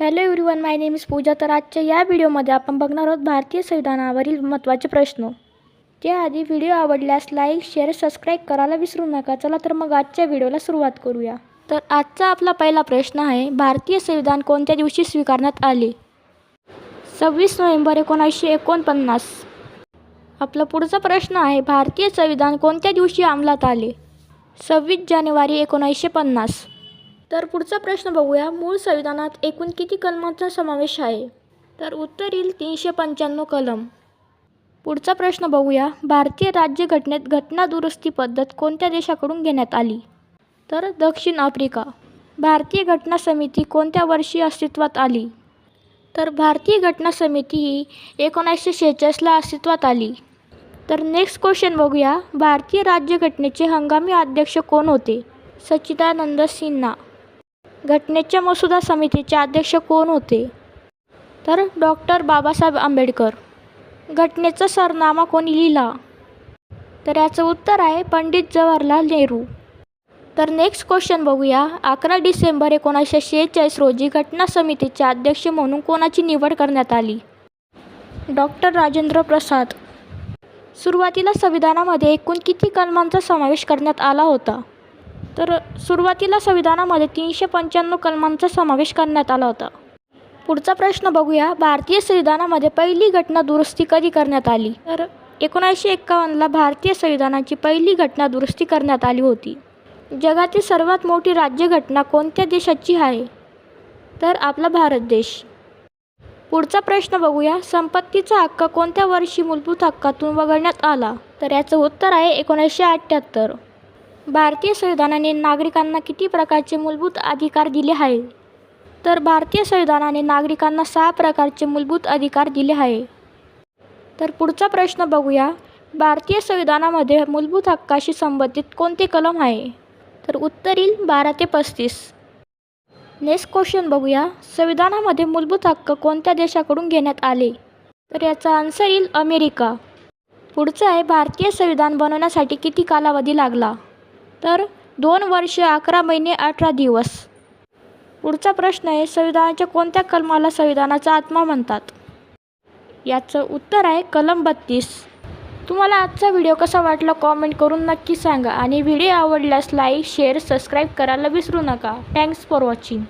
Hello everyone my name is Pooja तर आजच्या या व्हिडिओमध्ये आपण बघणार आहोत भारतीय संविधानावरील महत्त्वाचे प्रश्न. त्याआधी व्हिडिओ आवडल्यास लाईक शेअर सबस्क्राईब करायला विसरू नका. चला तर मग आजच्या व्हिडिओला सुरुवात करूया. तर आजचा आपला पहिला प्रश्न आहे भारतीय संविधान कोणत्या दिवशी स्वीकारण्यात आले? सव्वीस नोव्हेंबर एकोणीसशे एकोणपन्नास. आपला पुढचा प्रश्न आहे भारतीय संविधान कोणत्या दिवशी अंमलात आले? सव्वीस जानेवारी एकोणीसशे पन्नास. तर पुढचा प्रश्न बघूया. मूळ संविधानात एकूण किती कलमांचा समावेश आहे? तर उत्तर येईल तीनशे पंच्याण्णव कलम. पुढचा प्रश्न बघूया. भारतीय राज्यघटनेत घटना दुरुस्ती पद्धत कोणत्या देशाकडून घेण्यात आली? तर दक्षिण आफ्रिका. भारतीय घटना समिती कोणत्या वर्षी अस्तित्वात आली? तर भारतीय घटना समिती ही एकोणीसशे शेहेचाळीसला अस्तित्वात आली. तर नेक्स्ट क्वेश्चन बघूया. भारतीय राज्यघटनेचे हंगामी अध्यक्ष कोण होते? सच्चिदानंद सिन्हा. घटनेच्या मसुदा समितीचे अध्यक्ष कोण होते? तर डॉक्टर बाबासाहेब आंबेडकर. घटनेचा सरनामा कोणी लिहिला? तर याचं उत्तर आहे पंडित जवाहरलाल नेहरू. तर नेक्स्ट क्वेश्चन बघूया. अकरा डिसेंबर एकोणीसशे शेहेचाळीस रोजी घटना समितीचे अध्यक्ष म्हणून कोणाची निवड करण्यात आली? डॉक्टर राजेंद्र प्रसाद. सुरुवातीला संविधानामध्ये एकूण किती कलमांचा समावेश करण्यात आला होता? तर सुरुवातीला संविधानामध्ये तीनशे पंच्याण्णव कलमांचा समावेश करण्यात आला होता. पुढचा प्रश्न बघूया. भारतीय संविधानामध्ये पहिली घटना दुरुस्ती कधी करण्यात आली? तर एकोणीसशे एक्कावन्नला भारतीय संविधानाची पहिली घटना दुरुस्ती करण्यात आली होती. जगातील सर्वात मोठी राज्यघटना कोणत्या देशाची आहे? तर आपला भारत देश. पुढचा प्रश्न बघूया. संपत्तीचा हक्क कोणत्या वर्षी मूलभूत हक्कातून वगळण्यात आला? तर याचं उत्तर आहे एकोणीसशे अठ्ठ्याहत्तर. भारतीय संविधानाने नागरिकांना किती प्रकारचे मूलभूत अधिकार दिले आहे? तर भारतीय संविधानाने नागरिकांना सहा प्रकारचे मूलभूत अधिकार दिले आहे. तर पुढचा प्रश्न बघूया. भारतीय संविधानामध्ये मूलभूत हक्काशी संबंधित कोणते कलम आहे? तर उत्तर येईल बारा ते पस्तीस. नेक्स्ट क्वेश्चन बघूया. संविधानामध्ये मूलभूत हक्क कोणत्या देशाकडून घेण्यात आले? तर याचा आन्सर येईल अमेरिका. पुढचं आहे भारतीय संविधान बनवण्यासाठी किती कालावधी लागला? तर दोन वर्ष अकरा महिने अठरा दिवस. पुढचा प्रश्न आहे संविधानाच्या कोणत्या कलमाला संविधानाचा आत्मा म्हणतात? याचं उत्तर आहे कलम बत्तीस. तुम्हाला आजचा व्हिडिओ कसा वाटला कॉमेंट करून नक्की सांगा आणि व्हिडिओ आवडल्यास लाईक शेअर सबस्क्राईब करायला विसरू नका. Thanks for watching.